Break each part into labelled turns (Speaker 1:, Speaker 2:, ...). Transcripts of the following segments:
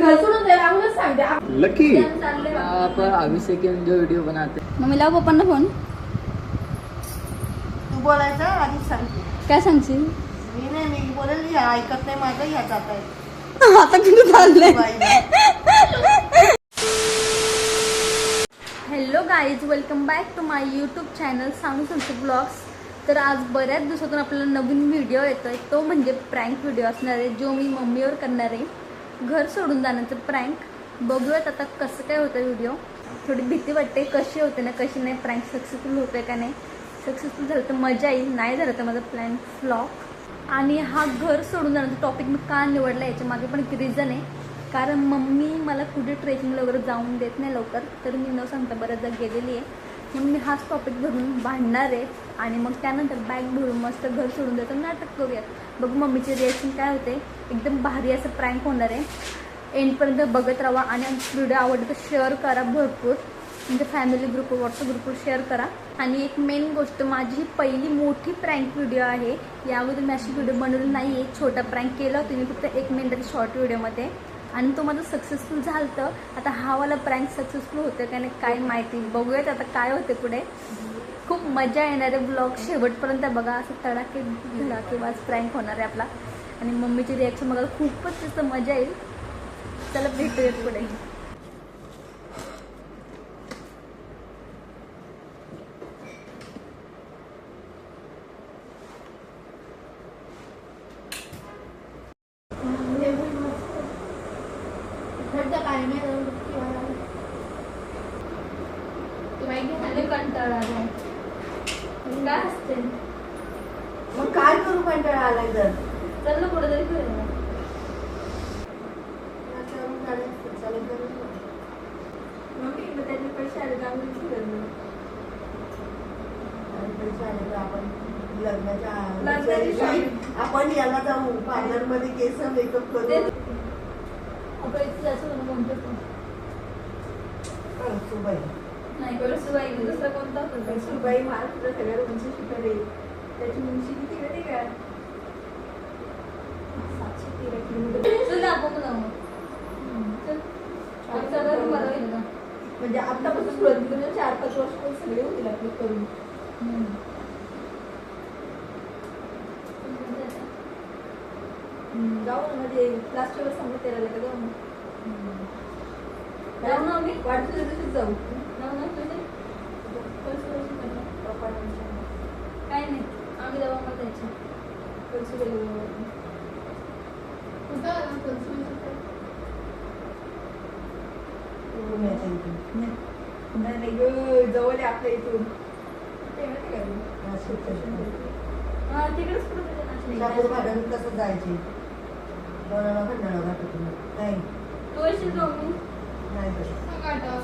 Speaker 1: घर सोडून जायला अगोदरच सांगते. आप-
Speaker 2: लकी
Speaker 1: चाललंय. बा.
Speaker 3: आप अभी से क्यों जो वीडियो बनाते
Speaker 4: मम्मी लाव पप्पांना फोन
Speaker 5: तू बोलायचं आधीच सांगते.
Speaker 4: काय सांगशील?
Speaker 5: मी नाही मी बोलेल हे ऐकत नाही माझं ह्याच आता आहे.
Speaker 4: आता कुठे चाललंय?
Speaker 5: बाई.
Speaker 4: Hello guys welcome back to my YouTube channel सांगू तुमचे ब्लॉग्स तर आज बऱ्याच दिवसातून आपल्याला नवीन व्हिडिओ येतो आहे तो म्हणजे प्रँक व्हिडिओ असणार आहे जो मी मम्मीवर करणार आहे. घर सोडून जाण्याचं प्रँक बघूयात आता कसं काय होतं व्हिडिओ थोडी भीती वाटते कशी होते ना कशी नाही प्रँक सक्सेसफुल होतोय का नाही. सक्सेसफुल झालं तर मजा येईल नाही झालं तर माझं प्लॅन फ्लॉप आणि हा घर सोडून जाण्याचा टॉपिक मी का निवडला याच्या मागे पण एक रिझन आहे. कारण मम्मी मला कुठे ट्रेकिंगला वगैरे जाऊन देत नाही लवकर तर मी न सांगता बऱ्याचदा गेलेली आहे. म्हणून मी हाच टॉपिक धरून भांडणार आहे. आणि मग त्यानंतर बॅग भरून मस्त घर सोडून देतो. नाटक करूयात. बघू मम्मीचे रिॲक्शन काय होते. एकदम भारी असं प्रँक होणार आहे. एंडपर्यंत बघत राहा आणि व्हिडिओ आवडला तर शेअर करा भरपूर. म्हणजे फॅमिली ग्रुप व्हॉट्सअप ग्रुपवर शेअर करा. आणि एक मेन गोष्ट माझी ही पहिली मोठी प्रँक व्हिडिओ आहे. यामध्ये मी अशी व्हिडिओ बनवली नाही आहे छोटा प्रँक केला होता. मी फक्त एक मिनिटाच्या शॉर्ट व्हिडिओमध्ये आणि तो माझं सक्सेसफुल झालं तर आता हा वाला प्रँक सक्सेसफुल होतं का नाही काय माहिती. बघूयात आता काय होते पुढे. खूप मजा येणार आहे ब्लॉग शेवटपर्यंत बघा. असं तडाके किंवा प्रँक होणार आहे आपला. आणि मम्मीची रिॲक्शन बघायला खूपच जास्त मजा येईल. चला भेटूयात पुढे.
Speaker 1: काय नाही कंटाळा आलाय. काय असते
Speaker 5: मग काय करू कंटाळा आलाय तर
Speaker 1: चल ना कुठं तरी फिरायला. मम्मी मग तर
Speaker 5: आपण लग्नाच्या आपण याला जाऊ. पार्लरमध्ये केस मेकअप करू
Speaker 1: ते- अगं, इथे जायचं होतं ना कोणतं पण.
Speaker 5: कळसुबाई.
Speaker 1: नाही कळसूबाई दुसरा कोणता? कळसूबाई शिखर आहे. त्याची उंची किती? सातशे तेरा किलोमीटर. चल आपण जाऊ. म्हणजे आतापासून चार पाच वर्ष सगळे होतील आपले करून जाऊ म्हणजे लास्ट वेळेस सांगू तेराला का जाऊ जाऊ ना आम्ही वाढदिवसा दिवशीच जाऊ. जाऊ ना तुझे काय नाही आम्ही कळसूबाई
Speaker 5: पुण्याच्या इथे.
Speaker 1: नाही जवळ आहे आपल्या इथून. तिकडेच
Speaker 5: कसं जायचे. लोणावळा खंडाळा घाटातून नाही
Speaker 1: तू जाऊ मी
Speaker 5: नाही तसं.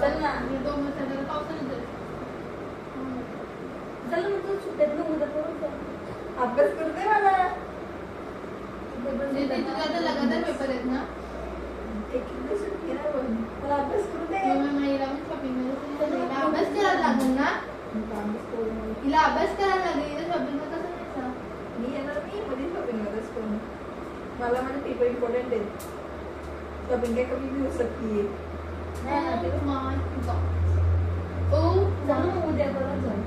Speaker 1: चल ना चल तू सुट्ट्यात उद्या करून जा. अभ्यास करते मला एक एक दिवस सुट्टी नाही पण. मला अभ्यास करू दे
Speaker 6: अभ्यास करायला लागेल ना
Speaker 1: अभ्यास करू दे.
Speaker 6: तिला अभ्यास करायला लागेल तर शॉपिंग कसं करायचं
Speaker 1: मी येणार नाही मध्ये शॉपिंग करत करून मला माझे पेपर इम्पॉर्टंट आहेत. शॉपिंग काय कमी घेऊ शकते नाही ना ते
Speaker 6: ओ
Speaker 1: जाऊ उद्या परवा जाऊ.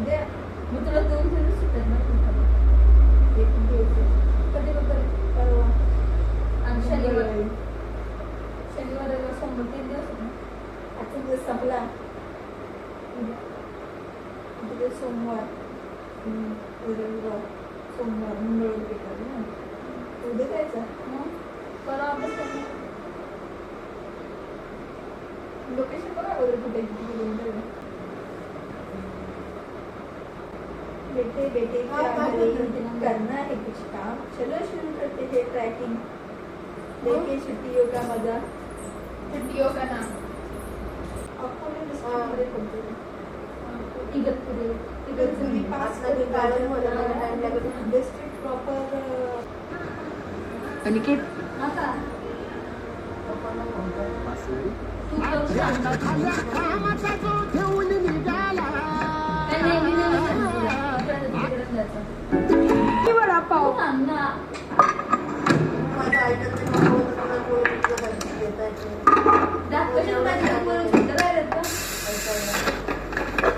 Speaker 1: उद्या? मग तुला दोन दिवस सुट्ट्यात ना तुमच्या एक दिवस. कधी बघ परवा. आणि शनिवार. शनिवार. रविवार सोमवार तीन दिवस आजचा दिवस संपला. उद्या. सोमवार. रविवार. सोमवार मंगळवार पेपर ना उद्या जायचं मग परवा अभ्यास करणार लोकेशन बघा बरं कुठे किती किलोमीटर आहे. बेटे बेटे
Speaker 5: हाँ,
Speaker 1: क्या
Speaker 5: हाँ,
Speaker 1: है?
Speaker 5: हाँ,
Speaker 1: करना है कुछ काम चलो शुरू करते हैं ट्रैकिंग लेके छुट्टियों का मजा
Speaker 6: छुट्टियों का नाम
Speaker 1: अकोले
Speaker 5: हाँ.
Speaker 1: डिस्ट्रिक्टमध्ये पडते इगतपुरी इगतपुरी पास
Speaker 5: आता ते गार्डनमध्ये मला time लागत नाही.
Speaker 1: डिस्ट्रिक्ट प्रॉपर
Speaker 3: अनिकेत
Speaker 1: हा का
Speaker 5: पप्पांना फोन कर.
Speaker 1: तू करू सांग सांगा माझं मला बोलत मला घेता येत नाही. दात कशाला
Speaker 5: पाहिजे ऐकायला.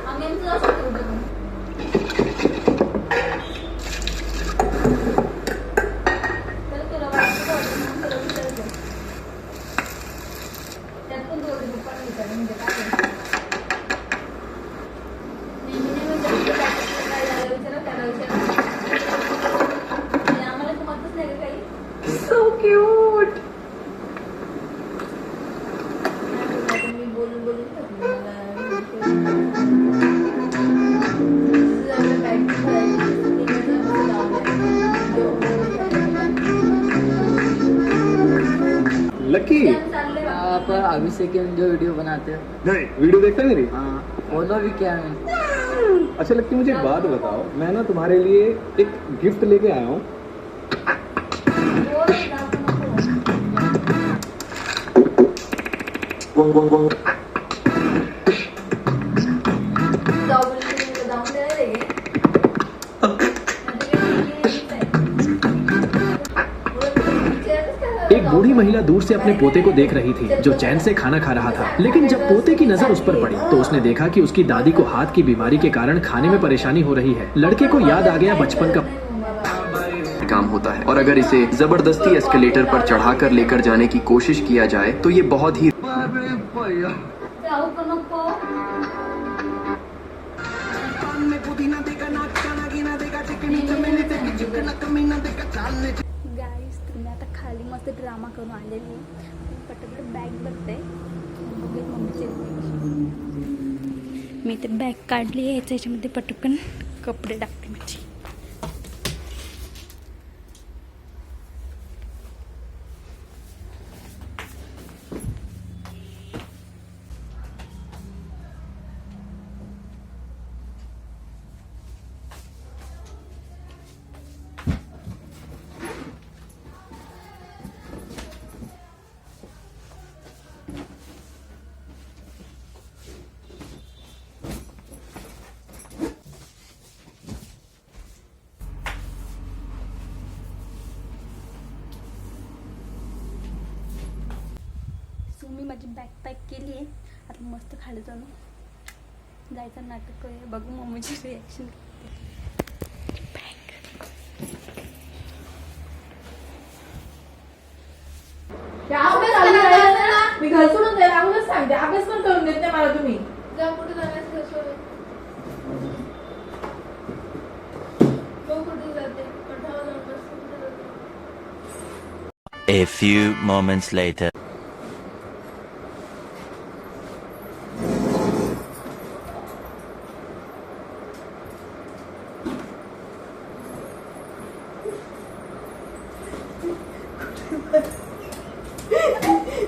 Speaker 5: आम्ही तर तुला वाटतं का त्यात पण दोघे
Speaker 2: दुपार
Speaker 1: विचारलं म्हणजे बा.
Speaker 3: आप अभिषेक के जो वीडियो बनाते हैं।
Speaker 2: नहीं वीडियो देखते है मेरी?
Speaker 3: हाँ फॉलो भी क्या है
Speaker 2: अच्छा लक्की मुझे एक बात बताओ। मैं ना तुम्हारे लिए एक गिफ्ट लेके आया हूँ।
Speaker 7: महिला दूर से अपने पोते को देख रही थी, जो चैन से खाना खा रहा था। लेकिन जब पोते की नज़र उस पर पड़ी तो उसने देखा कि उसकी दादी को हाथ की बीमारी के कारण खाने में परेशानी हो रही है। लड़के को याद आ गया बचपन का
Speaker 8: काम होता है, और अगर इसे ज़बरदस्ती एस्केलेटर पर चढ़ाकर लेकर जाने की कोशिश किया जाए तो ये बहुत ही
Speaker 4: आली मस्त ड्रामा करून आलेली आहे. पटापट बॅग बघते. मी ते बॅग काढली याच्या याच्यामध्ये पटकन कपडे टाकते माझी. मी माझी बॅग पॅक केली आहे. आता मस्त खाली जाऊन जायचं नाटक करूया. बघू मम्मीची रिॲक्शन.
Speaker 9: मी घर सोडून जाईल. अगोदरच सांगते. अभ्यास पण करून देत नाही मला तुम्ही.
Speaker 6: जाण्यास कुठे जाते?
Speaker 10: A few moments later.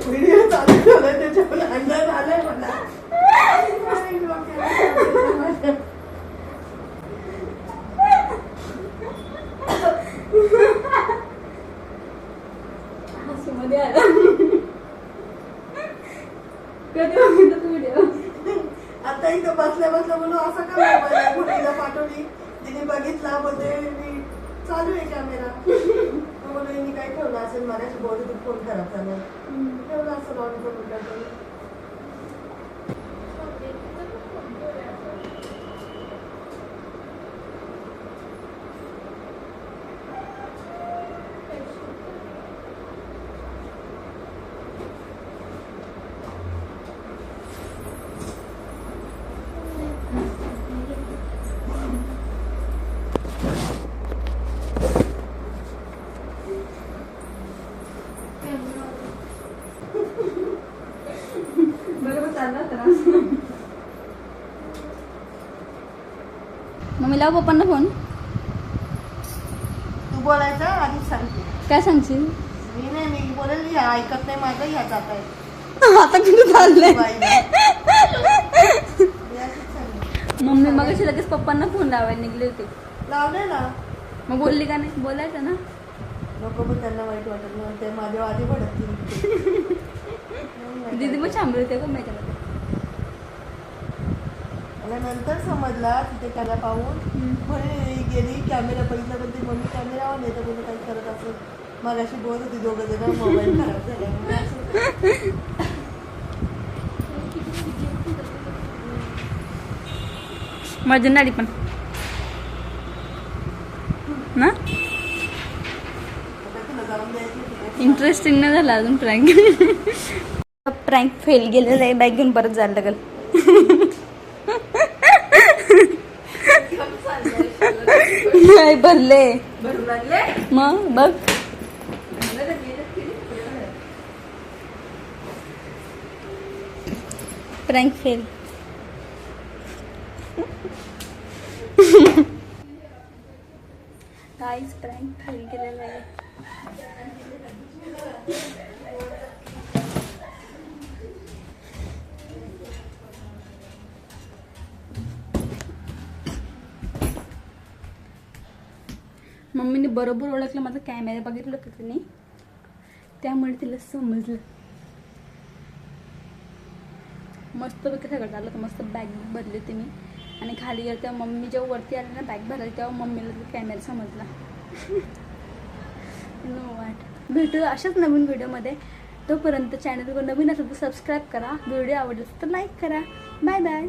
Speaker 5: Video चालू ठेवला त्याच्यावर अंदाज आलाय मला.
Speaker 1: हसूमध्ये आला कधी बघितलं तू व्हिडिओ?
Speaker 5: आता इथं बसल्या बसल्या म्हणून असं का पाठवली. तिने बघितला बोलते मी चालू आहे कॅमेरा म्हणून हिने काय ठेवलं असेल माझ्याशी होती फोन खराब झाला. ठेवलं असं ऑन करून
Speaker 4: मम्मी लाव पप्पांना फोन
Speaker 5: तू बोलायचं आधीच सांगते.
Speaker 4: काय सांगशील?
Speaker 5: मी नाही मी बोलेल ही ऐकत नाही माझं ह्या जात आहे.
Speaker 4: आता कुठे चाललंय?
Speaker 5: बाईला. मी असंच सांगेन.
Speaker 4: मम्मी मग लगेच पप्पांना फोन लावायला निघले होते.
Speaker 5: लावले ना.
Speaker 4: मग बोलली का नाही? बोलायचं ना.
Speaker 5: नको पण त्यांना वाईट वाटत नाही. ते माझ्या आधी पडत
Speaker 4: दीदी पण शांबळ होते का माझ्यामध्ये
Speaker 5: मला नंतर समजला तिथे त्याला पाहून म्हणे गेली कॅमेरा बघितला पण ती मम्मी कॅमेरा ऑन येतं कोणी काही करत असत मग अशी बोलत होती दोघं जण मोबाईल खराब झाला म्हणून.
Speaker 4: माझी नाडी पण ना? इंटरेस्टिंग नाही झाला अजून प्रँक प्रँक फेल गेलेलं आहे बॅग घेऊन परत जायला लागेल नाही भरले
Speaker 1: भरू लागले
Speaker 4: मग बघ प्रँक फेल। काहीच प्रँक फेल केलेलं आहे मम्मीने बरोबर ओळखलं माझा कॅमेरा बघितलं होतं तिने? त्यामुळे तिला समजलं. मस्त मस्तपैकी सगळं झालं तर मस्त बॅग भरली होती मी. आणि खाली गेलं तेव्हा मम्मी जेव्हा वरती आली ना बॅग भरायला तेव्हा मम्मीला कॅमेरा समजला. नो वाट भेटू अशाच नवीन व्हिडिओमध्ये तोपर्यंत चॅनलवर नवीन असेल तर सबस्क्राईब करा. व्हिडिओ आवडला तर लाईक करा. Bye bye